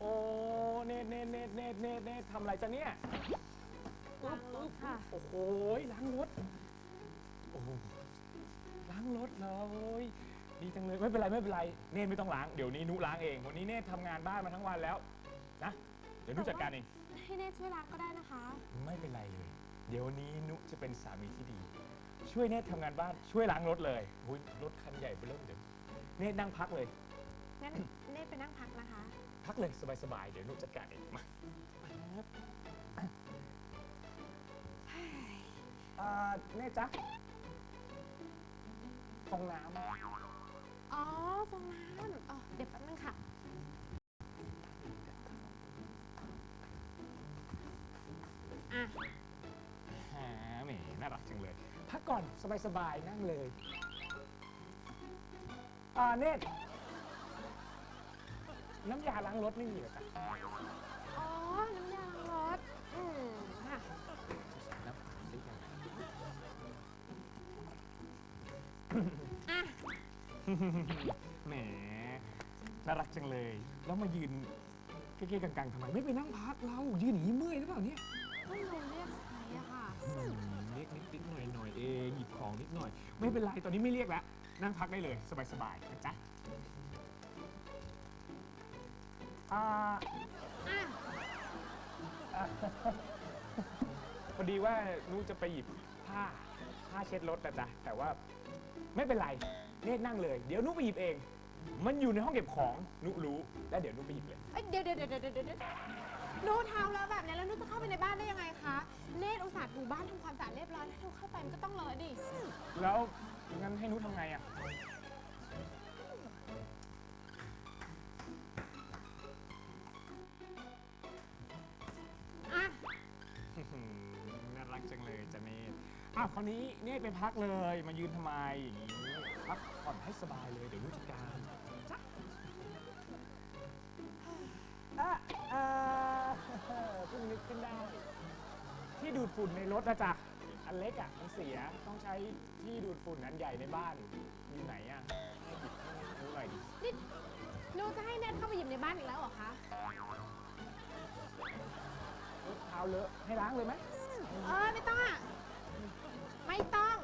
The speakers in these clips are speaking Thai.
โอ้เนตเนตเนตเนตเนตเนตทำอะไรจ๊ะเนี่ยล้างรถค่ะ โอ้โหล้างรถโอ้โหล้างรถเลยดีจังเลยไม่เป็นไรไม่เป็นไรเนตไม่ต้องล้างเดี๋ยวนี้นุล้างเองวันนี้เนตทำงานบ้านมาทั้งวันแล้วนะเดี๋ยวนุจัดการเอง ให้เนทช่วยล้างก็ได้นะคะ ไม่เป็นไรเลย เดี๋ยวนี้นุจะเป็นสามีที่ดี ช่วยเนตทำงานบ้านช่วยล้างรถเลยอุ๊ยรถคันใหญ่เบอเริ่มเดี๋ยวเนตนั่งพักเลย งั้นเนทไปนั่งพักนะคะ พักเลยสบายๆ เดี๋ยวนุจัดการเองมาอ่าเนตจ๊ะฟองน้ำ อ๋อฟองน้ำอ๋อเดี๋ยวแป๊บนึงค่ะ อะหาแหมน่ารักจังเลย พักก่อนสบายๆ นั่งเลย อ่าเนต น้ำยาล้างรถไม่มีเหรอจ๊ะอ๋อ น้ำยาล้างรถ อืมค่ะน้ำซิกันอะ แหมน่ารักจังเลย แล้วมายืนเก๊ๆกังๆทำไมไม่ไปนั่งพักเรายืนอย่างนี้เมื่อยหรือเปล่าเนี่ยก็เลยเรียกใช้อะค่ะ อืมเรียกนิดๆหน่อยๆเองหยิบของนิดหน่อย ไม่เป็นไรตอนนี้ไม่เรียกแล้วนั่งพักได้เลย สบายๆนะจ๊ะ อ่าอะพอดีว่านุจะไปหยิบผ้าผ้าเช็ดรถนะจ๊ะแต่ว่าไม่เป็นไรเนตนั่งเลย เดี๋ยวนุไปหยิบเอง มันอยู่ในห้องเก็บของนุรู้ แล้วเดี๋ยวนุไปหยิบเลย เอ้ยเดี๋ยวเดี๋ยวเดี๋ยวเดี๋ยวเดี๋ยวเดี๋ยวหนูเท้าแล้วแบบนี้แล้วหนูจะเข้าไปในบ้านได้ยังไงคะ เนทอุตส่าห์ถูบ้านทำความสะอาดเรียบร้อยแล้วหนูเข้าไปมันก็ต้องเลอะดิ แล้วงั้นให้นุทำไงอะอะ รักจังเลยจ้ะเนตอ้าวคราวนี้เนตไปพักเลยมายืนทำไมอย่างนี้พักผ่อนให้สบายเลยเดี๋ยวนุจัดการจ้ะอะอ่าเพิ่งนึกขึ้นได้ ที่ดูดฝุ่นในรถนะจ๊ะอันเล็กอะมันเสียต้องใช้ที่ดูดฝุ่นอันใหญ่ในบ้านอยู่ไหนอะให้หยิบให้นุหน่อยดินี่หนูจะให้เนทเข้าไปหยิบในบ้านอีกแล้วเหรอคะรถเท้าเลอะให้ล้างเลยไหม เออไม่ต้องอะ ไม่ต้อง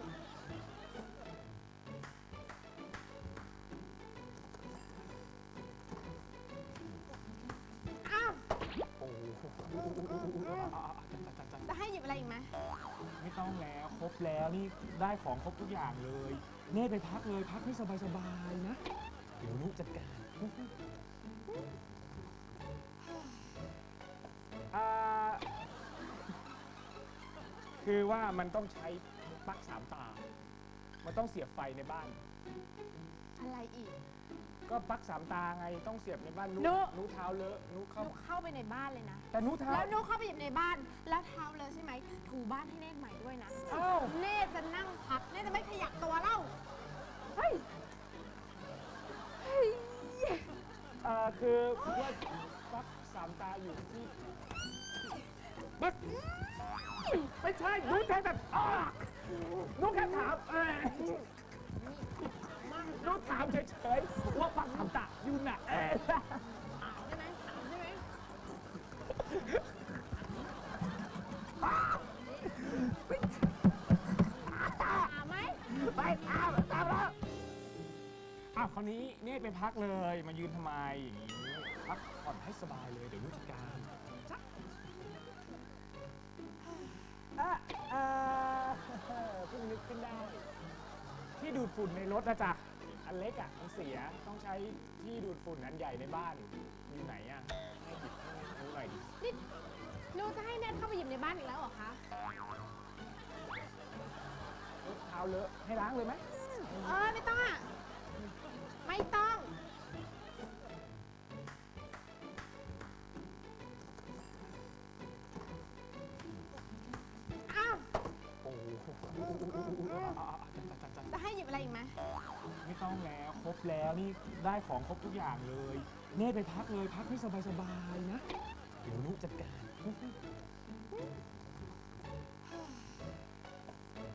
อ้าวโอ้โหจะให้หยิบอะไรอีกไหมไม่ต้องแล้วครบแล้วนี่ได้ของครบทุกอย่างเลยเน่ไปพักเลยพักให้สบายๆนะ เดี๋ยวนุจัดการ คือว่ามันต้องใช้ปลั๊กสามตา มันต้องเสียบไฟในบ้าน อะไรอีก ก็ปลั๊กสามตาไงต้องเสียบในบ้านนุนุ นุเท้าเลอะนุหเข้านูเข้าไปในบ้านเลยนะ แต่นุเท้า แล้วหนูเข้าไปหยิบในบ้าน แล้วเท้าเลยใช่ไหม ถูบ้านให้เนทใหม่ด้วยนะอ้าว เนทจะนั่งพัก เนทจะไม่ขยับตัวเล่า เฮ้ย เฮ้ย เอ่อคือว่าปลั๊กสามตาอยู่ที่ปึ๊ก ไม่ใช่นุแค่แบบอ้านุแค่ถามเออนุถามเฉยๆว่าปักสามตาอยู่ไหนเออถามใช่ไหมถามใช่ไหมถามไหมไปตามตามแล้วอ้าวคราวนี้เนตไปพักเลยมายืนทำไมอย่างนี้พักผ่อนให้สบายเลยเดี๋ยวนุจัดการจ้ะ อะอ่าเพิ่งนึกขึ้นได้ ที่ดูดฝุ่นในรถนะจ๊ะ อันเล็กอะมันเสียต้องใช้ที่ดูดฝุ่นอันใหญ่ในบ้านอยู่ไหนอะให้หยิบให้รู้หน่อยดินี่หนูจะให้เนทเข้าไปหยิบในบ้านอีกแล้วเหรอคะรถเท้าเลอะให้ล้างเลยไหม เออไม่ต้องอะ ไม่ต้อง จัดจัดจัดจะให้หยิบอะไรอีกไหมไม่ต้องแล้วครบแล้วนี่ได้ของครบทุกอย่างเลย เน่ไปพักเลยพักให้สบายๆนะ เดี๋ยวนุจัดการ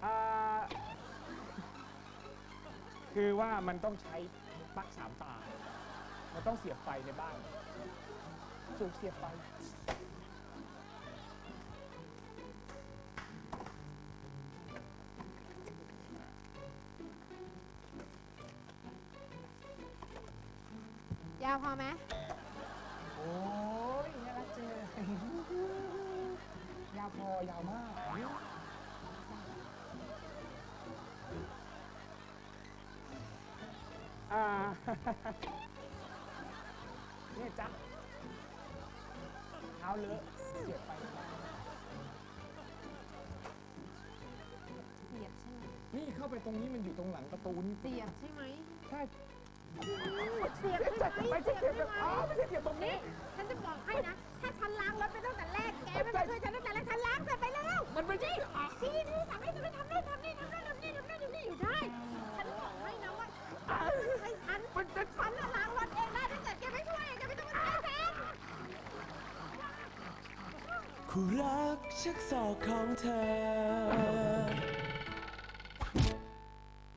อ่าคือว่ามันต้องใช้ปลั๊กสามตา มันต้องเสียบไฟในบ้าน สูบเสียบไป ยาวพอไหมโอ้ยน่ารักจังเลยยาวพอยาวมากอ่าเนี่ยจ๊ะเท้าเลอะเสียบไปเสียบใช่ไหมนี่เข้าไปตรงนี้มันอยู่ตรงหลังประตูนี่เสียบใช่ไหมใช่ เสียบใช่ไหมไม่ใช่เสียบแบบอ๋อไม่ใช่เสียบตรงนี้ฉันจะบอกให้นะ ถ้าฉันล้างรถไปตั้งแต่แรก แกไม่มาช่วยฉันตั้งแต่แรก ฉันล้างเสร็จไปแล้วมันไม่ใช่อะนี่นี่สั่งให้ฉันไปทำนู่นทำนี่ทำนั่นทำนี่ทำนั่นทำนี่อยู่ได้ ฉันบอกให้นะว่าให้ฉันมันจะฉันน่ะล้างรถเองได้ถ้าเกิดแกไม่ช่วยแกไม่ต้องมาช่วยฉัน คู่รักชักศอกของเธอ